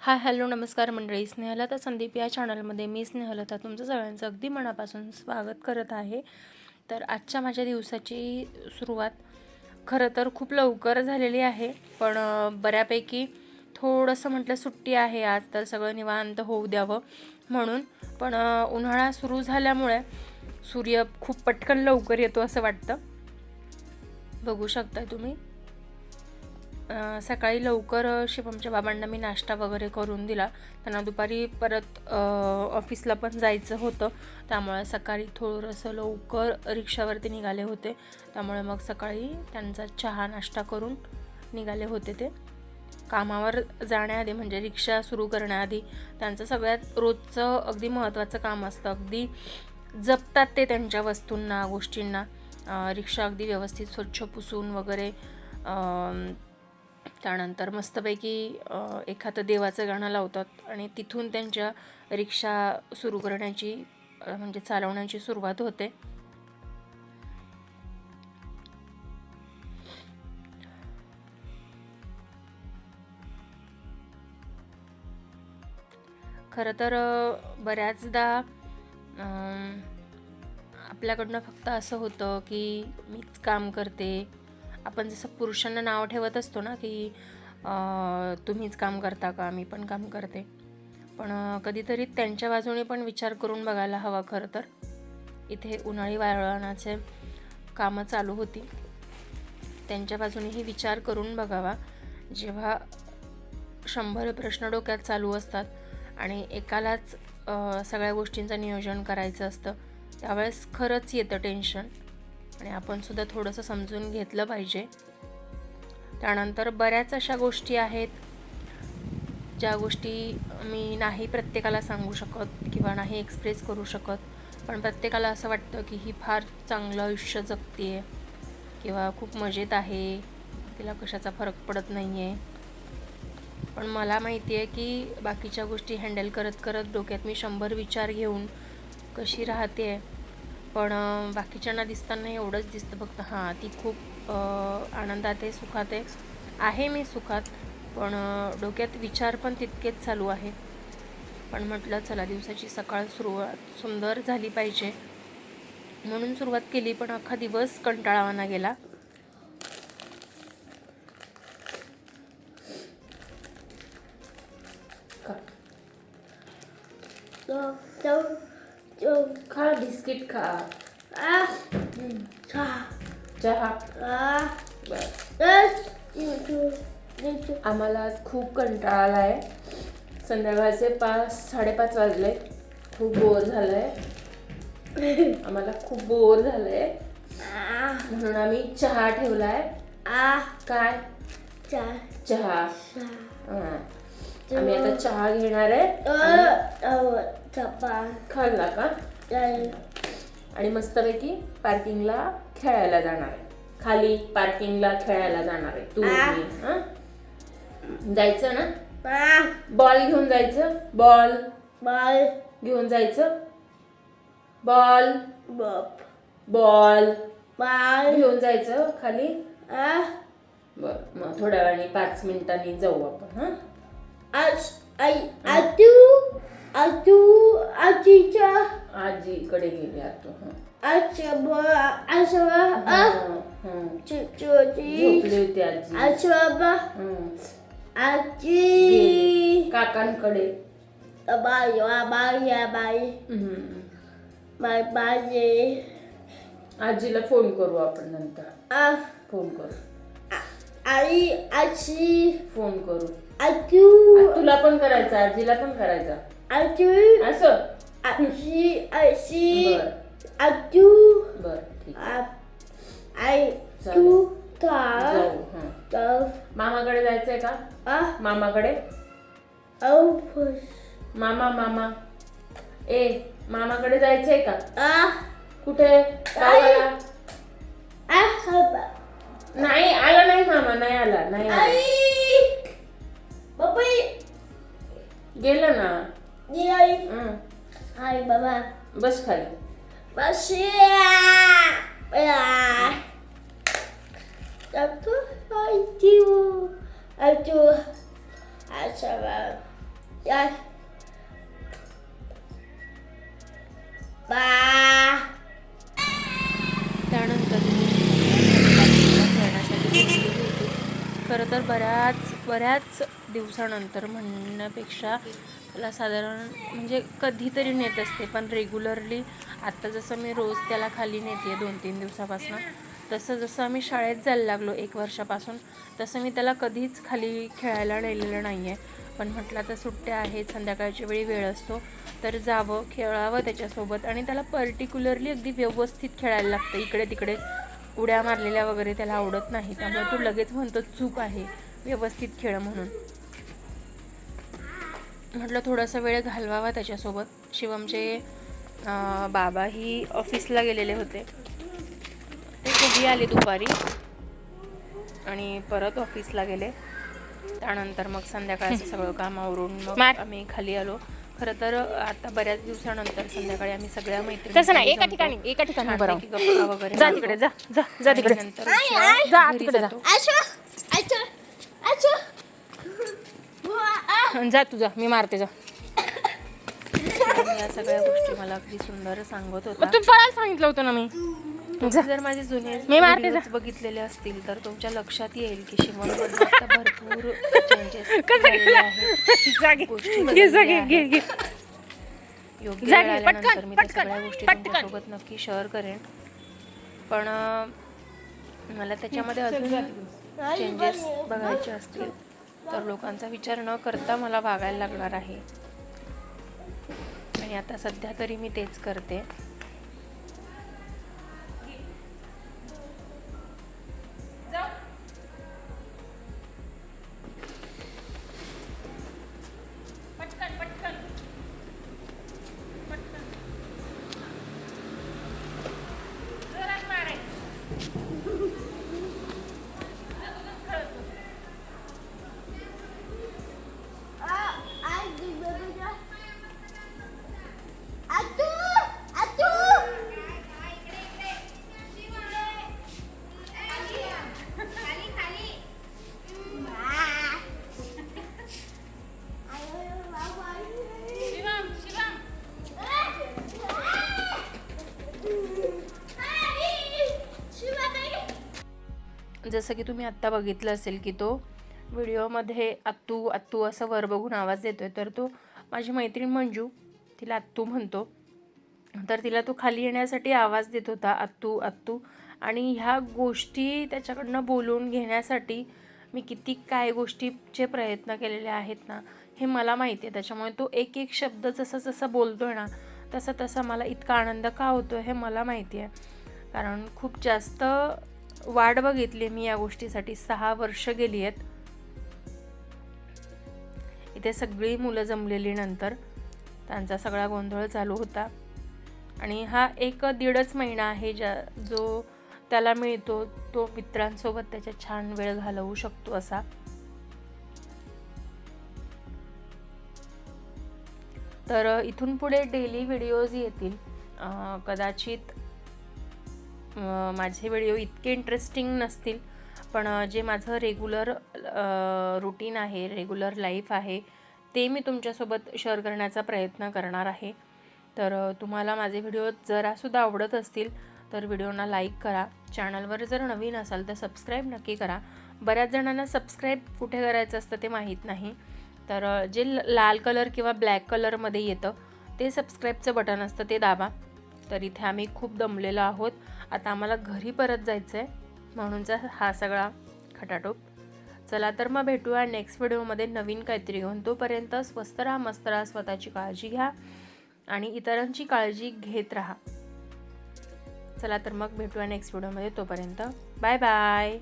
Hi hello नमस्कार मंडळी. स्नेहलता संदीप या चॅनलमध्ये मी स्नेहलता तुमचं सगळ्यांचं अगदी मनापासून स्वागत करत आहे. तर आजच्या माझ्या दिवसाची सुरुवात खरं तर खूप लवकर झालेली आहे पण बऱ्यापैकी थोडंसं म्हटलं सुट्टी आहे आज तर सगळं निवांत होऊ द्यावं म्हणून. पण उन्हाळा सुरू झाल्यामुळे सूर्य खूप पटकन लवकर येतो असं वाटतं. बघू शकता तुम्ही. सकाळी लवकर शिवमच्या बाबांना मी नाश्ता वगैरे करून दिला. त्यांना दुपारी परत ऑफिसला पण जायचं होतं. त्यामुळे सकाळी थोडंसं लवकर रिक्षावरती निघाले होते. त्यामुळे मग सकाळी त्यांचा चहा नाश्ता करून निघाले होते ते. कामावर जाण्याआधी म्हणजे रिक्षा सुरू करण्याआधी त्यांचं सगळ्यात रोजचं अगदी महत्त्वाचं काम असतं. अगदी जपतात ते त्यांच्या वस्तूंना गोष्टींना. रिक्षा अगदी व्यवस्थित स्वच्छ पुसून वगैरे त्यानंतर मस्तपैकी एखादं देवाचं गाणं लावतात आणि तिथून त्यांच्या रिक्षा सुरू करण्याची म्हणजे चालवण्याची सुरुवात होते. खरं तर बऱ्याचदा आपल्याकडनं फक्त असं होतं की मीच काम करते आपण जसं पुरुषांना नाव ठेवत असतो ना की तुम्हीच काम करता का मी पण काम करते. पण कधीतरी त्यांच्या बाजूने पण विचार करून बघायला हवा खरं तर. इथे उन्हाळी वाळवणाचे कामं चालू होती. त्यांच्या बाजूनेही विचार करून बघावा. जेव्हा शंभर प्रश्न डोक्यात चालू असतात आणि एकालाच सगळ्या गोष्टींचं नियोजन करायचं असतं त्यावेळेस खरंच येतं टेन्शन आणि आपणसुद्धा थोडंसं समजून घेतलं पाहिजे. त्यानंतर बऱ्याच अशा गोष्टी आहेत ज्या गोष्टी मी नाही प्रत्येकाला सांगू शकत किंवा नाही एक्सप्रेस करू शकत. पण प्रत्येकाला असं वाटतं की ही फार चांगलं आयुष्य जगते आहे किंवा खूप मजेत आहे तिला कशाचा फरक पडत नाही आहे पण मला माहिती आहे की बाकीच्या गोष्टी हँडल करत करत डोक्यात मी शंभर विचार घेऊन कशी राहते आहे पण बाकीच्यांना दिसताना एवढंच दिसतं फक्त. हां ती खूप आनंदात आहे सुखात आहे. आहे मी सुखात पण डोक्यात विचार पण तितकेच चालू आहे पण म्हटलं चला दिवसाची सकाळ सुरुवात सुंदर झाली पाहिजे. म्हणून सुरुवात केली पण अख्खा दिवस कंटाळावाना गेला. So, so, so, खा बिस्किट खा. चहा. आम्हाला आज खूप कंटाळा आला आहे संध्याकाळचे पाच साडेपाच वाजले. खूप बोर झालं आहे आम्हाला खूप बोर झालं आहे म्हणून आम्ही चहा ठेवला आहे काय? चहा. cha, हां. आम्ही आता चहा घेणार आहे. खाल्ला का? आणि मस्तपैकी पार्किंगला खेळायला जाणार आहे. खाली पार्किंगला खेळायला जाणार आहे. तू. मी हां? जायचं ना? बॉल घेऊन जायचं? बॉल. ball, घेऊन जायचं? बॉल. बॉल. ball, घेऊन जायचं खाली? बर मग थोड्या वेळाने पाच मिनिटांनी जाऊ आपण हा? आज आई आजू आजू आजीच्या आजीकडे गेले जातो अच्छा बुवा अशाबा हम्म चि चोची अशो बाबा आजी. काकांकडे. बा बा या बाय बाय पाहिजे आजीला फोन करू आपण नंतर. आ. फोन करू. आई आजी. फोन करू. Atu, आ, तुला पण करायचा आजीला पण करायचा. atu, असं? aci, aci, बर. atu, बर ठीक जाऊ हं. ta, मामाकडे जायचंय का? मामाकडे? मामा मामा. ए मामाकडे जायचंय का? कुठे? गावाला? नाही आला नाही मामा नाही आला नाही आला. गेलं ना? नी आई. आय बाबा. बस फाय बशिया त्यानंतर खरं तर बऱ्याच बऱ्याच दिवसानंतर म्हणण्यापेक्षा त्याला साधारण म्हणजे कधीतरी नेत असते पण रेग्युलरली आत्ता जसं मी रोज त्याला खाली नेते दोन तीन दिवसापासून तसं जसं आम्ही शाळेत जायला लागलो एक वर्षापासून तसं मी त्याला कधीच खाली खेळायला नेलेलं नाही आहे पण म्हटलं तर सुट्ट्या आहेत संध्याकाळच्या वेळी वेळ असतो तर जावं खेळावं त्याच्यासोबत आणि त्याला पर्टिक्युलरली अगदी व्यवस्थित खेळायला लागतं. इकडे तिकडे उड्या मारलेल्या वगैरे त्याला आवडत नाही त्यामुळे तो लगेच म्हणतो चूक आहे व्यवस्थित खेळ म्हणून. म्हटलं थोडासा वेळ घालवावा त्याच्यासोबत. शिवमचे अं, बाबाही ऑफिसला गेलेले होते. ते कधी आले दुपारी आणि परत ऑफिसला गेले. त्यानंतर मग संध्याकाळचं सगळं काम आवरून मग आम्ही खाली आलो. खरं तर आता बऱ्याच दिवसानंतर संध्याकाळी आम्ही सगळ्या मैत्रिणी तसं नाही एका. ठिकाणी एका ठिकाणी गप्पा वगैरे जा. तिकडे जा जा जा तिकडे नंतर जा तिकडे जा. जा तुझा मी मारते जा. या सगळ्या गोष्टी मला अगदी सुंदर सांगत होता. मग तू पळायला सांगितलं होतं ना मी. तुम्ही जर माझे जुने मी मारते videos बघितलेले असतील तर तुमच्या लक्षात येईल की आता भरपूर चेंजेस झालेले आहेत. जा घे. गोष्टी घे जा बदलल्या घे घे घे. योग्य जा वेळ घे, आल्यानंतर पटकन, मी त्या पटकन, सगळ्या गोष्टी पटकन. तुमच्यासोबत नक्की शेअर करेन. पण अं, मला त्याच्यामध्ये अजून चेंजेस बघायचे असतील. तर लोकांचा विचार न करता मला वागायला लागणार आहे. आणि आता सध्या तरी मी तेच करते. जसं की तुम्ही आत्ता बघितलं असेल की तो व्हिडिओमध्ये आत्तू आत्तू असं वर बघून आवाज देतो आहे तर तो माझी मैत्रीण मंजू तिला आत्तू म्हणतो. तर तिला तो खाली येण्यासाठी आवाज देत होता आत्तू आत्तू आणि ह्या गोष्टी त्याच्याकडनं बोलून घेण्यासाठी मी किती काय गोष्टीचे प्रयत्न केलेले आहेत ना हे मला माहिती आहे. त्याच्यामुळे तो एक एक शब्द जसा जसा आहे ना तसा तसा मला इतका आनंद का होतो हे मला माहिती आहे. कारण खूप जास्त वाट बघितली मी या गोष्टीसाठी. सहा वर्ष गेली आहेत. इथे सगळी मुलं जमलेली नंतर. त्यांचा सगळा गोंधळ चालू होता. आणि हा एक दीडच महिना आहे ज्या जो त्याला मिळतो तो मित्रांसोबत त्याच्या छान वेळ घालवू शकतो असा. तर इथून पुढे डेली व्हिडिओज येतील. कदाचित माझे व्हिडिओ इतके इंटरेस्टिंग नसतील पण जे माझं रेग्युलर रुटीन आहे रेग्युलर लाईफ आहे ते मी तुमच्यासोबत शेअर करण्याचा प्रयत्न करणार आहे. तर तुम्हाला माझे व्हिडिओ जरासुद्धा आवडत असतील तर व्हिडिओना लाईक करा. चॅनलवर जर नवीन असाल तर सबस्क्राईब नक्की करा. बऱ्याच जणांना सबस्क्राईब कुठे करायचं असतं ते माहीत नाही. तर जे ल- लाल कलर किंवा ब्लॅक कलरमध्ये येतं ते सबस्क्राईबचं बटन असतं ते दाबा. तर इथे आम्ही खूप दमलेलो आहोत. आता आम्हाला घरी परत जायचं आहे म्हणूनचा हा सगळा खटाटोप. चला तर मग भेटूया नेक्स्ट व्हिडिओमध्ये नवीन काहीतरी घेऊन. तोपर्यंत स्वस्त राहा मस्त राहा स्वतःची काळजी घ्या आणि इतरांची काळजी घेत राहा. चला तर मग भेटूया नेक्स्ट व्हिडिओमध्ये तोपर्यंत बाय बाय.